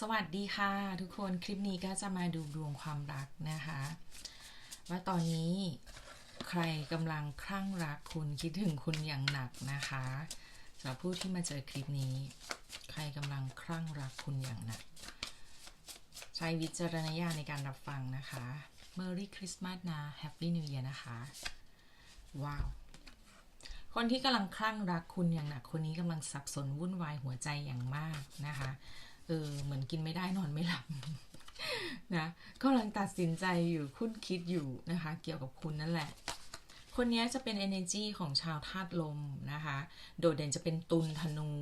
สวัสดีค่ะ ทุกคนคลิปนี้ก็จะมาดูดวงความรักนะคะ ว่าตอนนี้ใครกำลังคลั่งรักคุณคิดถึงคุณอย่างหนักนะคะสำหรับผู้ที่มาเจอคลิปนี้ ใครกำลังคลั่งรักคุณอย่างหนัก ใช้วิจารณญาณในการรับฟังนะคะ Merry Christmas นะ Happy New Year นะคะ ว้าว คนที่กำลังคลั่งรักคุณอย่างหนักคนนี้กำลังสับสนวุ่นวายหัวใจอย่างมากนะคะ เออเหมือนกินไม่ได้นอนไม่หลับนะกำลังตัดสินใจอยู่คุ้นคิดอยู่นะคะ เกี่ยวกับคุณนั่นแหละ คนนี้จะเป็น energy ของชาวธาตุลมนะคะ โดดเด่นจะเป็นตุลธนู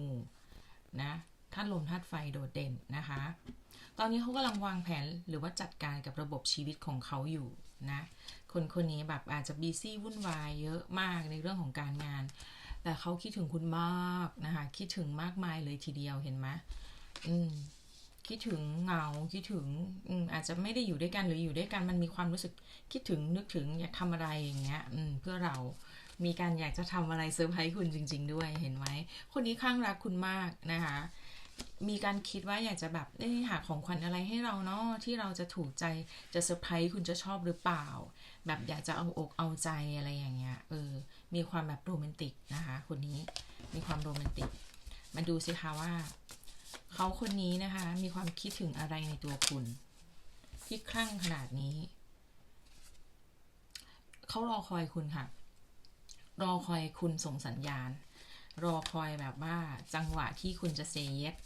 นะธาตุลมธาตุไฟโดดเด่นนะคะ ตอนนี้เขากำลังวางแผนหรือว่าจัดการกับระบบชีวิตของเขาอยู่นะ คนคนนี้แบบอาจจะบีซี่วุ่นวายเยอะมากในเรื่องของการงาน แต่เขาคิดถึงคุณมากนะคะ คิดถึงมากมายเลยทีเดียวเห็นไหม อืมคิดถึงเหงาคิดถึงอืมอาจจะไม่ได้อยู่ด้วยกันหรืออยู่ด้วยกันมันมีความรู้สึกคิดถึงนึกถึงอยากทำอะไรอย่างเงี้ย อืม เพื่อเรามีการอยากจะทำอะไรเซอร์ไพรส์คุณจริง ๆ ด้วยเห็นไหมคนนี้ข้างรักคุณมากนะคะ มีการคิดว่าอยากจะแบบได้หาของขวัญอะไรให้เราเนาะที่เราจะถูกใจจะเซอร์ไพรส์คุณจะชอบหรือเปล่า แบบอยากจะเอาอกเอาใจอะไรอย่างเงี้ยเออมีความแบบโรแมนติกนะคะคนนี้มีความโรแมนติกมาดูสิคะว่า เขาคนนี้นะคะ มีความคิดถึงอะไรในตัวคุณ ที่คลั่งขนาดนี้ เขารอคอยคุณค่ะ รอคอยคุณส่งสัญญาณ รอคอยแบบว่าจังหวะที่คุณจะเซเยส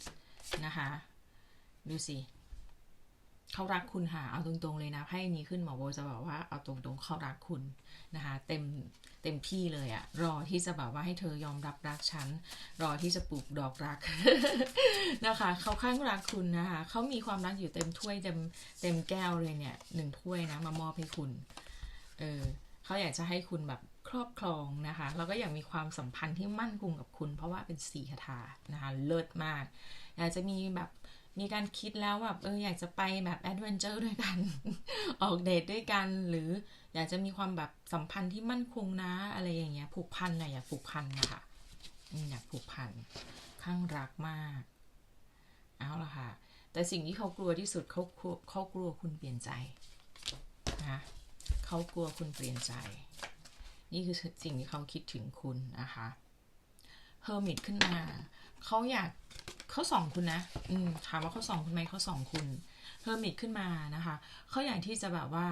นะคะ ดูสิ เขารักคุณค่ะ เอาตรงๆเลยนะไพ่นี้ขึ้นหมอโบจะบอกว่าเอาตรงๆเขารักคุณนะคะ เต็มเต็มที่เลยอะรอที่จะแบบว่าให้เธอยอมรับรักฉัน รอที่จะปลูกดอกรักนะคะเขาข้างรักคุณนะคะเขามีความรักอยู่เต็มถ้วยเต็มเต็มแก้วเลยเนี่ยหนึ่งถ้วยนะมามอบให้คุณเออเขาอยากจะให้คุณแบบครอบครองนะคะแล้วก็อยากมีความสัมพันธ์ที่มั่นคงกับคุณ เพราะว่าเป็นสีคาถานะคะเลิศมาก อยากจะมีแบบ มีการคิดแล้วแบบเอออยากจะไปแบบแอดเวนเจอร์ด้วยกัน ออกเดทด้วยกัน หรืออยากจะมีความแบบสัมพันธ์ที่มั่นคงนะอะไรอย่างเงี้ย ผูกพันนะอยากผูกพันนะคะอยากผูกพันข้างรักมาก เอาละค่ะ แต่สิ่งที่เขากลัวที่สุดเขาเขากลัวคุณเปลี่ยนใจนะเขากลัวคุณเปลี่ยนใจ นี่คือสิ่งที่เขาคิดถึงคุณนะคะเฮอร์มิตขึ้นมาเขาอยาก เขาส่องคุณนะ อืมถามว่าเขาส่องคุณไหมเขาส่องคุณเฮอร์มิตขึ้นมานะคะ เขาอยากที่จะแบบว่า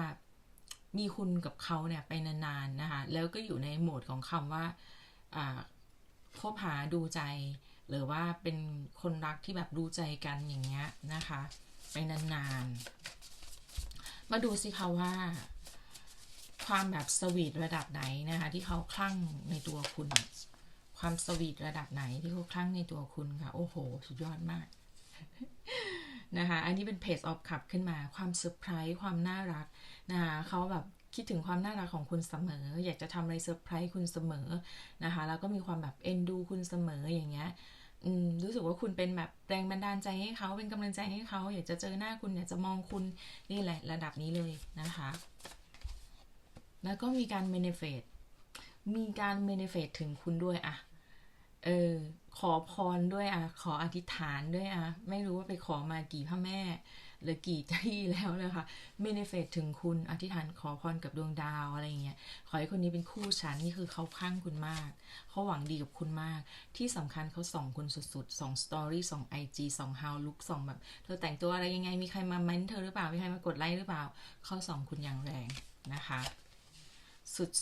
มีคุณกับเขาเนี่ยไปนานๆนะคะ แล้วก็อยู่ในโหมดของคำว่าอ่าคบหาดูใจ หรือว่าเป็นคนรักที่แบบดูใจกันอย่างเงี้ยนะคะ ไปนานๆ มาดูสิคะว่า ความแบบสวีทระดับไหนนะคะ ที่เขาคลั่งในตัวคุณ ความสวีทระดับไหนที่เขาคลั่งในตัวคุณค่ะ โอ้โห สุดยอดมากนะคะ อันนี้เป็นเพจออฟขับขึ้นมา ความเซอร์ไพรส์ความน่ารักนะคะเขาแบบคิดถึงความน่ารักของคุณเสมอ อยากจะทำอะไรเซอร์ไพรส์คุณเสมอนะคะ แล้วก็มีความแบบเอ็นดูคุณเสมออย่างเงี้ยรู้สึกว่าคุณเป็นแบบแรงบันดาลใจให้เขาเป็นกำลังใจให้เขาอยากจะเจอหน้าคุณอยากจะมองคุณนี่แหละระดับนี้เลยนะคะ แล้วก็มีการเมีการเมนเฟตถึงคุณด้วยอะเออ ขอพรด้วยอะขออธิษฐานด้วยอะไม่รู้ว่าไปขอมากี่พระแม่ หรือกี่ที่แล้วนะคะเมนเฟตถึงคุณอธิษฐานขอพรกับดวงดาวอะไรเงี้ย ขอให้คนนี้เป็นคู่ฉันนี่คือเขาข้างคุณมาก เขาหวังดีกับคุณมาก ที่สำคัญเขาส่องคุณสุดๆส่องสตอรี่ส่องไอจีส่องฮาวลุกส่องแบบ เธอแต่งตัวอะไรยังไง มีใครมาเม้นเธอหรือเปล่า มีใครมากดไลค์หรือเปล่า เขาส่องคุณอย่างแรงนะคะ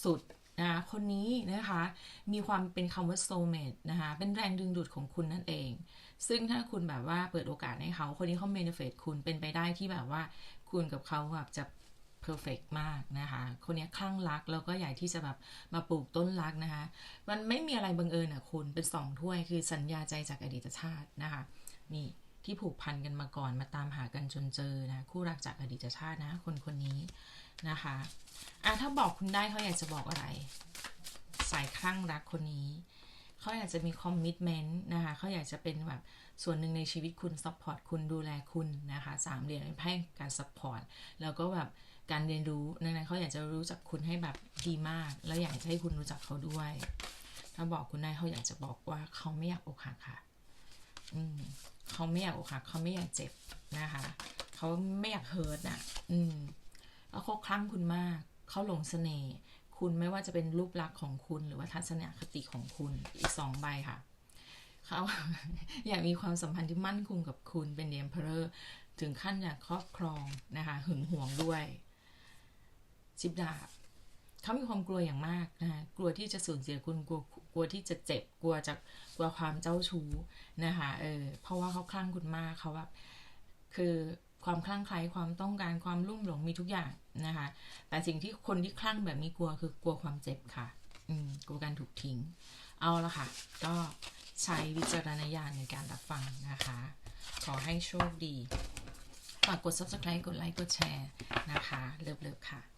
สุดๆ นะคนนี้นะคะ มีความเป็นคำว่า soulmate นะคะ เป็นแรงดึงดูดของคุณนั่นเอง ซึ่งถ้าคุณแบบว่าเปิดโอกาสให้เขา คนนี้เขา manifest คุณเป็นไปได้ที่แบบว่า คุณกับเขาแบบจะ perfect มากนะคะ คนนี้คลั่งรักแล้วก็อยากที่จะแบบมาปลูกต้นรักนะคะ มันไม่มีอะไรบังเอิญอะคุณเป็นสองถ้วยคือสัญญาใจจากอดีตชาตินะคะ นี่ที่ผูกพันกันมาก่อนมาตามหากันจนเจอนะ คู่รักจากอดีตชาตินะ คนคนนี้นะคะ อะถ้าบอกคุณได้เขาอยากจะบอกอะไร สายคลั่งรักคนนี้ เขาอยากจะมีคอมมิชเมนต์นะคะ เขาอยากจะเป็นแบบส่วนหนึ่งในชีวิตคุณซัพพอร์ตคุณดูแลคุณนะคะสามเหรียญเป็นไพ่การซัพพอร์ตแล้วก็แบบการเรียนรู้ดังนั้นเขาอยากจะรู้จักคุณให้แบบดีมาก แล้วอยากจะให้คุณรู้จักเขาด้วย ถ้าบอกคุณได้เขาอยากจะบอกว่าเขาไม่อยากอกหักค่ะ อืมเขาไม่อยากอกหักเขาไม่อยากเจ็บนะคะ เขาไม่อยากเฮิร์ตน่ะ อืมแล้วเขาคลั่งคุณมาก เขาหลงเสน่ห์คุณไม่ว่าจะเป็นรูปลักษณ์ของคุณ หรือว่าทัศนคติของคุณอีกสองใบค่ะเขาอยากมีความสัมพันธ์ที่มั่นคงกับคุณเป็นเดียมเพอร์ถึงขั้นอยากครอบครองนะคะหึงหวงด้วย ชิบดาบเขามีความกลัวอย่างมากนะคะกลัวที่จะสูญเสียคุณกลัวกลัวที่จะเจ็บกลัวจะกลัวความเจ้าชู้นะคะเออเพราะว่าเขาคลั่งคุณมากเขาแบบคือ ความคลั่งไคล้ความต้องการความลุ่มหลงมีทุกอย่างนะคะ แต่สิ่งที่คนที่คลั่งแบบนี้กลัวคือกลัวความเจ็บค่ะ อืมกลัวการถูกทิ้ง เอาละค่ะ ก็ใช้วิจารณญาณในการรับฟังนะคะ ขอให้โชคดี ฝากกด subscribe กดไลค์กดแชร์นะคะ เลิฟๆค่ะ